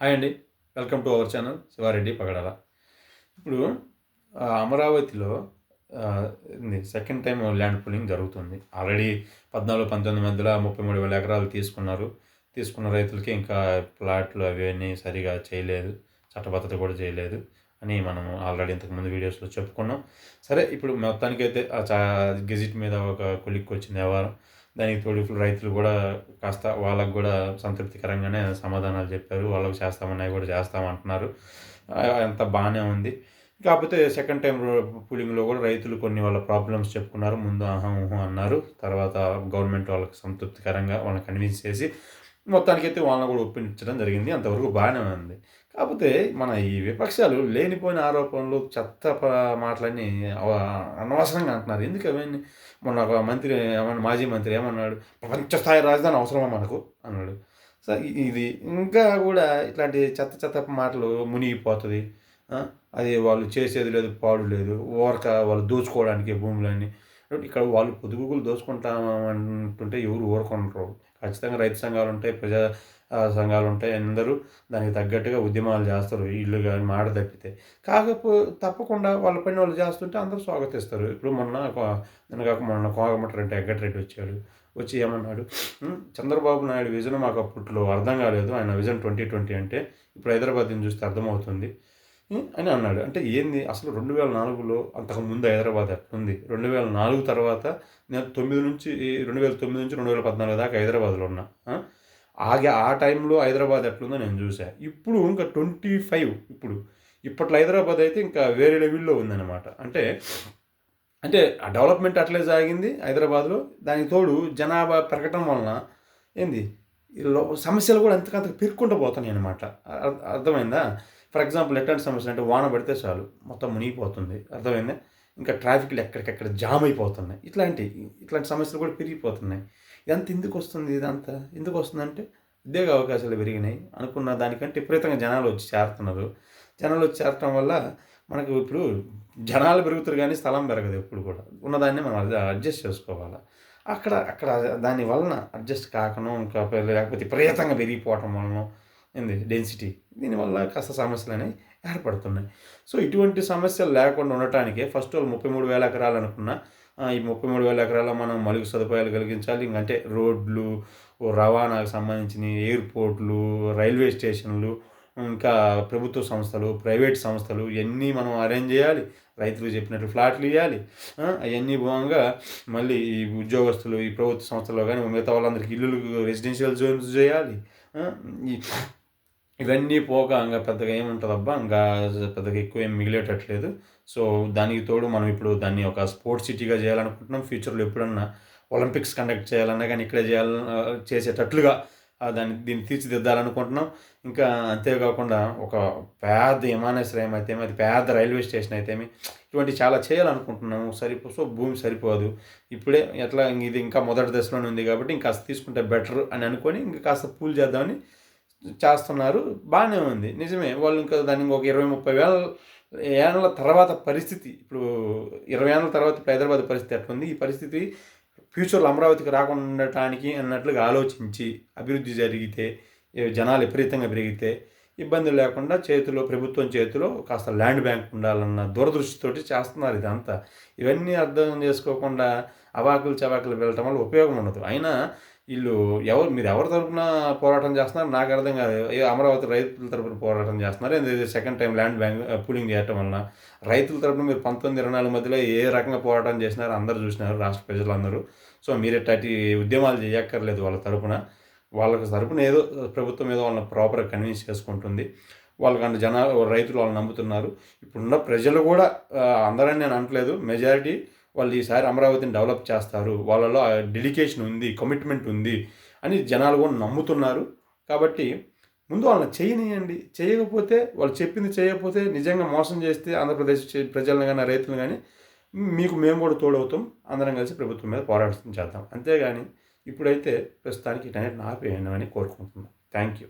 Hi అండి. Welcome to our channel Shiva Reddy Pagadala. ఇప్పుడు అమరావతిలో సెకండ్ టైం ల్యాండ్ పూలింగ్ జరుగుతుంది. ఆల్రెడీ పద్నాలుగు పంతొమ్మిది మధ్యలో ముప్పై మూడు వేల ఎకరాలు తీసుకున్నారు. తీసుకున్న రైతులకి ఇంకా ప్లాట్లు అవన్నీ సరిగా చేయలేదు. చట్టబద్ధత కూడా చేయలేదు అని మనం ఆల్రెడీ ఇంతకుముందు వీడియోస్లో చెప్పుకున్నాం. సరే ఇప్పుడు మొత్తానికైతే ఆ చా గెజిట్ మీద ఒక కొలిక్కి వచ్చింది వ్యవహారం. దానికి తోడు ఇప్పుడు రైతులు కూడా కాస్త వాళ్ళకు కూడా సంతృప్తికరంగానే సమాధానాలు చెప్పారు. వాళ్ళకి చేస్తామన్నాయి కూడా చేస్తామంటున్నారు. అంత బాగానే ఉంది. కాకపోతే సెకండ్ టైం పూలింగ్లో కూడా రైతులు కొన్ని వాళ్ళ ప్రాబ్లమ్స్ చెప్పుకున్నారు. ముందు ఆహా ఊహు అన్నారు. తర్వాత గవర్నమెంట్ వాళ్ళకి సంతృప్తికరంగా వాళ్ళని కన్విన్స్ చేసి మొత్తానికైతే వాళ్ళని కూడా ఒప్పించడం జరిగింది. అంతవరకు బాగానే ఉంది. కాకపోతే మన ఈ విపక్షాలు లేనిపోయిన ఆరోపణలు చెత్త మాటలన్నీ అనవసరంగా అంటున్నారు. ఎందుకు అవన్నీ? మొన్న ఒక మంత్రి ఏమన్నా మాజీ మంత్రి ఏమన్నాడు? ప్రపంచ స్థాయి రాజధాని అవసరమా మనకు? అన్నాడు. సో ఇది ఇంకా కూడా ఇట్లాంటి చెత్త చెత్త మాటలు మునిగిపోతుంది. అది వాళ్ళు చేసేది లేదు పాడు లేదు. ఓరక వాళ్ళు దోచుకోవడానికి భూములన్నీ. ఇక్కడ వాళ్ళు పొదుగులు దోచుకుంటామంటుంటే ఎవరు ఊరుకుంటారు ఖచ్చితంగా రైతు సంఘాలు ఉంటాయి ప్రజా సంఘాలు ఉంటాయి అందరూ దానికి తగ్గట్టుగా ఉద్యమాలు చేస్తారు ఇల్లు కానీ మాట తప్పితే. కాకపో తప్పకుండా వాళ్ళ పని వాళ్ళు చేస్తుంటే అందరూ స్వాగతిస్తారు. ఇప్పుడు మొన్న కాక మొన్న కోగమటరెడ్డి వెంకటరెడ్డి వచ్చాడు వచ్చి ఏమన్నాడు చంద్రబాబు నాయుడు విజన్ మాకు అప్పట్లో అర్థం కాలేదు ఆయన విజన్ ట్వంటీ ట్వంటీ అంటే ఇప్పుడు హైదరాబాద్ని చూస్తే అర్థమవుతుంది. అని అన్నాడు. అంటే ఏంది? అసలు రెండు వేల నాలుగులో అంతకుముందు హైదరాబాద్ ఉంది రెండు వేల నాలుగు తర్వాత నేను తొమ్మిది నుంచి రెండు వేల తొమ్మిది నుంచి రెండు వేల పద్నాలుగు దాకా హైదరాబాద్లో ఉన్నా. ఆగే ఆ టైంలో హైదరాబాద్ ఎట్లుందో నేను చూసా ఇప్పుడు ఇంకా ట్వంటీ ఫైవ్ ఇప్పుడు. ఇప్పట్లో హైదరాబాద్ అయితే ఇంకా వేరే లెవెల్లో ఉందన్నమాట. అంటే అంటే ఆ డెవలప్మెంట్ అట్లే సాగింది హైదరాబాద్లో. దానికి తోడు జనాభా పెరగటం వలన ఏంది? ఈ లో- సమస్యలు కూడా అంతకంత పెరుక్కుంటూ పోతున్నాయి అనమాట అర్థమైందా? ఫర్ ఎగ్జాంపుల్ ఎట్లాంటి సమస్యలు అంటే వాన పడితే చాలు మొత్తం మునిగిపోతుంది అర్థమైందా? ఇంకా ట్రాఫిక్లు ఎక్కడికెక్కడ జామ్ అయిపోతున్నాయి ఇట్లాంటి ఇట్లాంటి సమస్యలు కూడా పెరిగిపోతున్నాయి. ఇదంతా ఎందుకు వస్తుంది ఇదంతా? ఎందుకు వస్తుందంటే ఉద్యోగ అవకాశాలు పెరిగినాయి అనుకున్న దానికంటే విపరీతంగా జనాలు వచ్చి చేరుతున్నారు. జనాలు వచ్చి చేరటం వల్ల మనకు ఇప్పుడు జనాలు పెరుగుతారు కానీ స్థలం పెరగదు ఎప్పుడు కూడా. ఉన్నదాన్ని మనం అడ్జస్ట్ చేసుకోవాలి? అక్కడ అక్కడ దాని వలన అడ్జస్ట్ కాకను ఇంకా లేకపోతే విపరీతంగా పెరిగిపోవటం వలన ఏంది? డెన్సిటీ దీనివల్ల కాస్త సమస్యలు అనేవి ఏర్పడుతున్నాయి. సో ఇటువంటి సమస్యలు లేకుండా ఉండటానికే ఫస్ట్ వాళ్ళు ముప్పై మూడు వేల ఎకరాలు అనుకున్నా ఈ ముప్పై మూడు వేల ఎకరాల మనం మలుగు సదుపాయాలు కలిగించాలి. ఇంకంటే రోడ్లు రవాణాకు సంబంధించిన ఎయిర్పోర్ట్లు రైల్వే స్టేషన్లు ఇంకా ప్రభుత్వ సంస్థలు ప్రైవేట్ సంస్థలు ఇవన్నీ మనం అరేంజ్ చేయాలి. రైతులు చెప్పినట్టు ఫ్లాట్లు ఇవ్వాలి అవన్నీ భాగంగా మళ్ళీ ఈ ఉద్యోగస్తులు ఈ ప్రభుత్వ సంస్థలు కానీ మిగతా వాళ్ళందరికీ ఇల్లులు రెసిడెన్షియల్ జోన్స్ చేయాలి. ఈ ఇవన్నీ పోక ఇంకా పెద్దగా ఏముంటుంది అబ్బా ఇంకా పెద్దగా ఎక్కువ ఏం మిగిలేటట్లేదు. సో దానికి తోడు మనం ఇప్పుడు దాన్ని ఒక స్పోర్ట్స్ సిటీగా చేయాలనుకుంటున్నాం. ఫ్యూచర్లో ఎప్పుడన్నా ఒలింపిక్స్ కండక్ట్ చేయాలన్నా కానీ ఇక్కడే చేయాల చేసేటట్లుగా దాన్ని దీన్ని తీర్చిదిద్దాలనుకుంటున్నాం. ఇంకా అంతేకాకుండా ఒక పెద్ద విమానాశ్రయం అయితే అది పెద్ద రైల్వే స్టేషన్ అయితే ఇటువంటి చాలా చేయాలనుకుంటున్నాము సరిపో సో భూమి సరిపోదు. ఇప్పుడే ఎట్లా ఇది ఇంకా మొదటి దశలోనే ఉంది కాబట్టి ఇంకా తీసుకుంటే బెటర్ అని అనుకొని ఇంకా కాస్త పూల్ చేద్దామని చేస్తున్నారు. బాగానే ఉంది. నిజమే. వాళ్ళు ఇంకా దాన్ని ఇంకొక ఇరవై ముప్పై వేల ఏళ్ళ తర్వాత పరిస్థితి. ఇప్పుడు ఇరవై ఏళ్ళ తర్వాత హైదరాబాద్ పరిస్థితి అట్లుంది ఈ పరిస్థితి ఫ్యూచర్లో అమరావతికి రాకుండా ఉండటానికి అన్నట్లుగా ఆలోచించి అభివృద్ధి జరిగితే జనాలు విపరీతంగా పెరిగితే ఇబ్బంది లేకుండా చేతిలో ప్రభుత్వం చేతిలో కాస్త ల్యాండ్ బ్యాంక్ ఉండాలన్న దూరదృష్టితోటి చేస్తున్నారు ఇదంతా. ఇవన్నీ అర్థం చేసుకోకుండా అవాకులు చవాకులు వెళ్ళటం వల్ల ఉపయోగం ఉండదు. అయినా వీళ్ళు ఎవరు మీరు ఎవరి తరపున పోరాటం చేస్తున్నారు? నాకు అర్థం కాదు. ఏ అమరావతి రైతుల తరపున పోరాటం చేస్తున్నారు. Second time land bank pooling చేయటం వలన? రైతుల తరపున మీరు పంతొమ్మిది ఇరవై నాలుగు మధ్యలో ఏ రకంగా పోరాటం చేసినారో అందరూ చూసినారు రాష్ట్ర ప్రజలందరూ. సో మీరు ఇట్లాంటి ఉద్యమాలు చేయక్కర్లేదు వాళ్ళ తరఫున వాళ్ళకి తరపున ఏదో ప్రభుత్వం ఏదో వాళ్ళని ప్రాపర్గా కన్విన్స్ చేసుకుంటుంది. వాళ్ళకంటే జనాలు రైతులు వాళ్ళు నమ్ముతున్నారు. ఇప్పుడున్న ప్రజలు కూడా అందరని నేను అనట్లేదు మెజారిటీ వాళ్ళు ఈసారి అమరావతిని డెవలప్ చేస్తారు వాళ్ళలో డెడికేషన్ ఉంది కమిట్మెంట్ ఉంది అని జనాలు కూడా నమ్ముతున్నారు. కాబట్టి ముందు వాళ్ళని చేయనియండి. చేయకపోతే వాళ్ళు చెప్పింది చేయకపోతే నిజంగా మోసం చేస్తే ఆంధ్రప్రదేశ్ ప్రజలను కానీ రైతులను కానీ మీకు మేము కూడా తోడవుతాం. అందరం కలిసి ప్రభుత్వం మీద పోరాటం చేద్దాం. అంతేగాని ఇప్పుడైతే ప్రస్తుతానికి ఇటన్నిటిని ఆపేయండి అని కోరుకుంటున్నాం. Thank you.